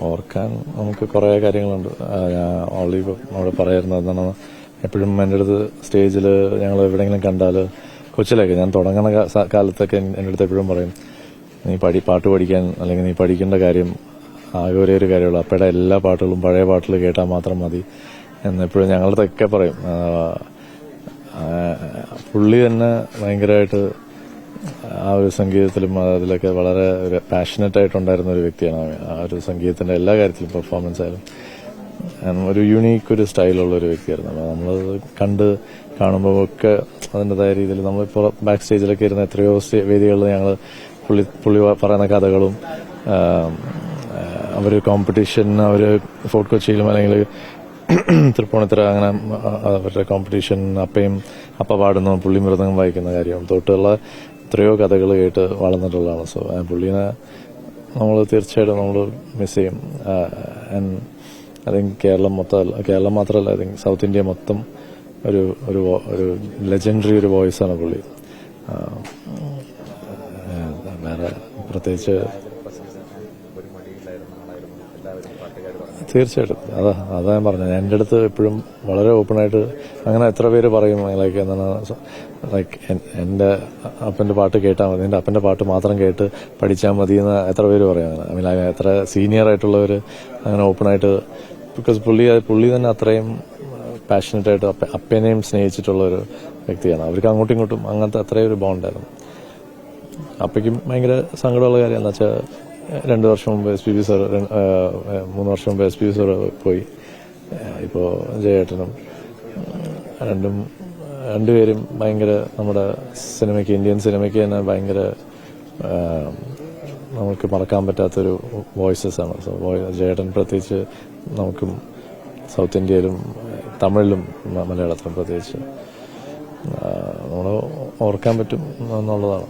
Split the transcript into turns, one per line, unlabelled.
ഓർക്കാൻ നമുക്ക് കുറേ കാര്യങ്ങളുണ്ട്. ഞാൻ ഓൾറെഡി അവിടെ പറയായിരുന്നു എന്താണ് എപ്പോഴും എന്റെ അടുത്ത് സ്റ്റേജിൽ ഞങ്ങൾ എവിടെയെങ്കിലും കണ്ടാൽ കൊച്ചിലൊക്കെ ഞാൻ തുടങ്ങുന്ന കാലത്തൊക്കെ എന്റെ അടുത്ത് എപ്പോഴും പറയും നീ പഠി പാട്ട് പഠിക്കാൻ അല്ലെങ്കിൽ നീ പഠിക്കേണ്ട കാര്യം ആകെ ഒരേ ഒരു കാര്യമുള്ളൂ. അപ്പയുടെ എല്ലാ പാട്ടുകളും പഴയ പാട്ടുകൾ കേട്ടാൽ മാത്രം മതി. എന്നെപ്പോഴും എപ്പോഴും പറയും. പുള്ളി തന്നെ ഭയങ്കരമായിട്ട് ആ ഒരു സംഗീതത്തിലും അതിലൊക്കെ വളരെ പാഷനറ്റ് ആയിട്ടുണ്ടായിരുന്ന ഒരു വ്യക്തിയാണ് ആ ഒരു സംഗീതത്തിന്റെ എല്ലാ കാര്യത്തിലും പെർഫോമൻസ് ആയാലും ഒരു യുണീക്ക് ഒരു സ്റ്റൈലുള്ള ഒരു വ്യക്തിയായിരുന്നു നമ്മൾ കണ്ട് കാണുമ്പോൾ ഒക്കെ അതിന്റെതായ രീതിയിൽ നമ്മളിപ്പോൾ ബാക്ക് സ്റ്റേജിലൊക്കെ ഇരുന്ന എത്രയോ വേദികളിൽ ഞങ്ങൾ പുള്ളി പുള്ളി പറയുന്ന കഥകളും അവർ കോമ്പറ്റീഷൻ അവർ ഫോർട്ട് കൊച്ചിയിലും അല്ലെങ്കിൽ തൃപ്പൂണിത്തറ അങ്ങനെ അവരുടെ കോമ്പറ്റീഷൻ അപ്പയും അപ്പ പാടുന്നു പുള്ളി മൃദംഗം വായിക്കുന്ന കാര്യം തൊട്ടുള്ള എത്രയോ കഥകൾ കേട്ട് വളർന്നിട്ടുള്ളതാണ്. സോ പുള്ളീനെ നമ്മൾ തീർച്ചയായിട്ടും നമ്മൾ മിസ് ചെയ്യും. ഐ തിങ്ക് കേരളം മൊത്തം കേരളം മാത്രമല്ല ഐ തിങ്ക് സൗത്ത് ഇന്ത്യ മൊത്തം ഒരു ഒരു ഒരു ലെജൻഡറി ഒരു വോയിസാണ് പുള്ളി. വേറെ പ്രത്യേകിച്ച് തീർച്ചയായിട്ടും. അതാ അതാ ഞാൻ പറഞ്ഞത്. എന്റെ അടുത്ത് എപ്പോഴും വളരെ ഓപ്പണായിട്ട് അങ്ങനെ എത്ര പേര് പറയും ലൈക്ക് എന്താണ് ലൈക്ക് എന്റെ അപ്പന്റെ പാട്ട് കേട്ടാൽ മതി. എന്റെ അപ്പന്റെ പാട്ട് മാത്രം കേട്ട് പഠിച്ചാൽ മതി എന്ന് എത്ര പേര് പറയും ഐ മീൻ എത്ര സീനിയർ ആയിട്ടുള്ളവർ അങ്ങനെ ഓപ്പണായിട്ട് ബിക്കോസ് പുള്ളി പുള്ളി തന്നെ അത്രയും പാഷനറ്റ് ആയിട്ട് അപ്പ അപ്പനെയും സ്നേഹിച്ചിട്ടുള്ള ഒരു വ്യക്തിയാണ്. അവർക്ക് അങ്ങോട്ടും ഇങ്ങോട്ടും അങ്ങനത്തെ അത്രയും ഒരു ബോണ്ടായിരുന്നു അപ്പയ്ക്കും ഭയങ്കര സങ്കടമുള്ള കാര്യം എന്താ വെച്ചാൽ രണ്ട് വർഷം മുമ്പ് എസ് പി ബി സാർ മൂന്ന് വർഷം മുമ്പ് എസ് പി ബി സാർ പോയി. ഇപ്പോൾ ജയേട്ടനും രണ്ടും രണ്ടുപേരും ഭയങ്കര നമ്മുടെ സിനിമയ്ക്ക് ഇന്ത്യൻ സിനിമയ്ക്ക് തന്നെ ഭയങ്കര നമുക്ക് മറക്കാൻ പറ്റാത്തൊരു വോയിസസ് ആണ്. സോ ജയേട്ടൻ പ്രത്യേകിച്ച് നമുക്കും സൗത്ത് ഇന്ത്യയിലും തമിഴിലും മലയാളത്തിലും പ്രത്യേകിച്ച് നമ്മൾ ഓർക്കാൻ പറ്റും എന്നുള്ളതാണ്.